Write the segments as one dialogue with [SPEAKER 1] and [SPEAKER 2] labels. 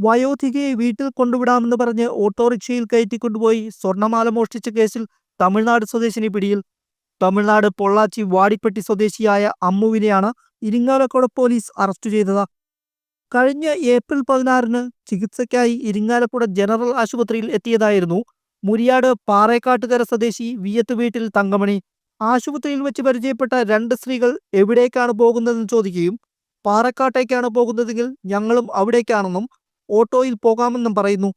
[SPEAKER 1] വയോധികയെ വീട്ടിൽ കൊണ്ടുവിടാമെന്ന് പറഞ്ഞ് ഓട്ടോറിക്ഷയിൽ കയറ്റിക്കൊണ്ടുപോയി സ്വർണമാല മോഷ്ടിച്ച കേസിൽ തമിഴ്നാട് സ്വദേശിനി പിടിയിൽ. തമിഴ്നാട് പൊള്ളാച്ചി വാടിപ്പെട്ടി സ്വദേശിയായ അമ്മുവിനെയാണ് ഇരിങ്ങാലക്കുട പോലീസ് അറസ്റ്റ് ചെയ്തത്. കഴിഞ്ഞ ഏപ്രിൽ പതിനാറിന് ചികിത്സയ്ക്കായി ഇരിങ്ങാലക്കുട ജനറൽ ആശുപത്രിയിൽ എത്തിയതായിരുന്നു മുരിയാട് പാറേക്കാട്ടുകര സ്വദേശി വിയത്ത് വീട്ടിൽ തങ്കമണി. ആശുപത്രിയിൽ വെച്ച് പരിചയപ്പെട്ട രണ്ട് സ്ത്രീകൾ എവിടേക്കാണ് പോകുന്നതെന്ന് ചോദിക്കുകയും പാറക്കാട്ടേക്കാണ് പോകുന്നതെങ്കിൽ ഞങ്ങളും അവിടേക്കാണെന്നും ഓട്ടോയിൽ പോകാമെന്നും പറയുന്നു.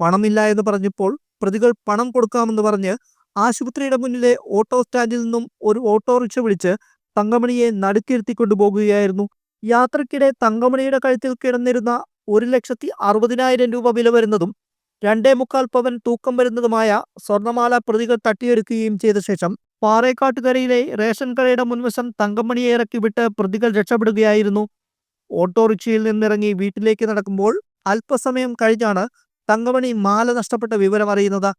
[SPEAKER 1] പണമില്ല എന്ന് പറഞ്ഞപ്പോൾ പ്രതികൾ പണം കൊടുക്കാമെന്ന് പറഞ്ഞ് ആശുപത്രിയുടെ മുന്നിലെ ഓട്ടോ സ്റ്റാൻഡിൽ നിന്നും ഒരു ഓട്ടോറിക്ഷ വിളിച്ച് തങ്കമണിയെ നടുക്കിരുത്തി കൊണ്ടുപോകുകയായിരുന്നു. യാത്രക്കിടെ തങ്കമണിയുടെ കഴുത്തിൽ കിടന്നിരുന്ന ഒരു ലക്ഷത്തി അറുപതിനായിരം രൂപ വില വരുന്നതും രണ്ടേ മുക്കാൽ പവൻ തൂക്കം വരുന്നതുമായ സ്വർണമാല പ്രതികൾ തട്ടിയെടുക്കുകയും ചെയ്ത ശേഷം പാറേക്കാട്ടുകരയിലെ റേഷൻ കടയുടെ മുൻവശം തങ്കമണിയെ ഇറക്കി വിട്ട് പ്രതികൾ രക്ഷപ്പെടുകയായിരുന്നു. ഓട്ടോറിക്ഷയിൽ നിന്നിറങ്ങി വീട്ടിലേക്ക് നടക്കുമ്പോൾ അല്പസമയം കഴിഞ്ഞാണ് തങ്കമണി മാല നഷ്ടപ്പെട്ട വിവരം അറിയുന്നത്.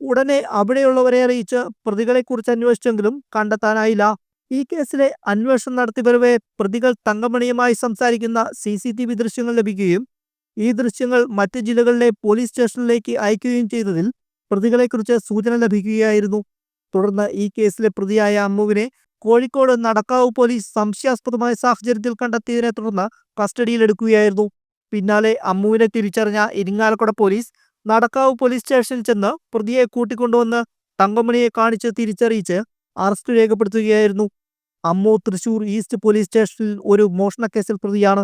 [SPEAKER 1] ഉടനെ അവിടെയുള്ളവരെ അറിയിച്ച് പ്രതികളെക്കുറിച്ച് അന്വേഷിച്ചെങ്കിലും കണ്ടെത്താനായില്ല. ഈ കേസിലെ അന്വേഷണം നടത്തി വരവെ പ്രതികൾ തങ്കമണിയുമായി സംസാരിക്കുന്ന സി സി ടി വി ദൃശ്യങ്ങൾ ലഭിക്കുകയും ഈ ദൃശ്യങ്ങൾ മറ്റ് ജില്ലകളിലെ പോലീസ് സ്റ്റേഷനിലേക്ക് അയക്കുകയും ചെയ്തതിൽ പ്രതികളെക്കുറിച്ച് സൂചന ലഭിക്കുകയായിരുന്നു. തുടർന്ന് ഈ കേസിലെ പ്രതിയായ അമ്മുവിനെ കോഴിക്കോട് നടക്കാവ് പോലീസ് സംശയാസ്പദമായ സാഹചര്യത്തിൽ കണ്ടെത്തിയതിനെ തുടർന്ന് കസ്റ്റഡിയിലെടുക്കുകയായിരുന്നു. പിന്നാലെ അമ്മുവിനെ തിരിച്ചറിഞ്ഞ ഇരിങ്ങാലക്കുട പോലീസ് നടക്കാവ് പോലീസ് സ്റ്റേഷനിൽ ചെന്ന് പ്രതിയെ കൂട്ടിക്കൊണ്ടുവന്ന് തങ്കമണിയെ കാണിച്ച് തിരിച്ചറിയിച്ച് അറസ്റ്റ് രേഖപ്പെടുത്തുകയായിരുന്നു. അമ്മു തൃശൂർ ഈസ്റ്റ് പോലീസ് സ്റ്റേഷനിൽ ഒരു മോഷണക്കേസിൽ പ്രതിയാണ്.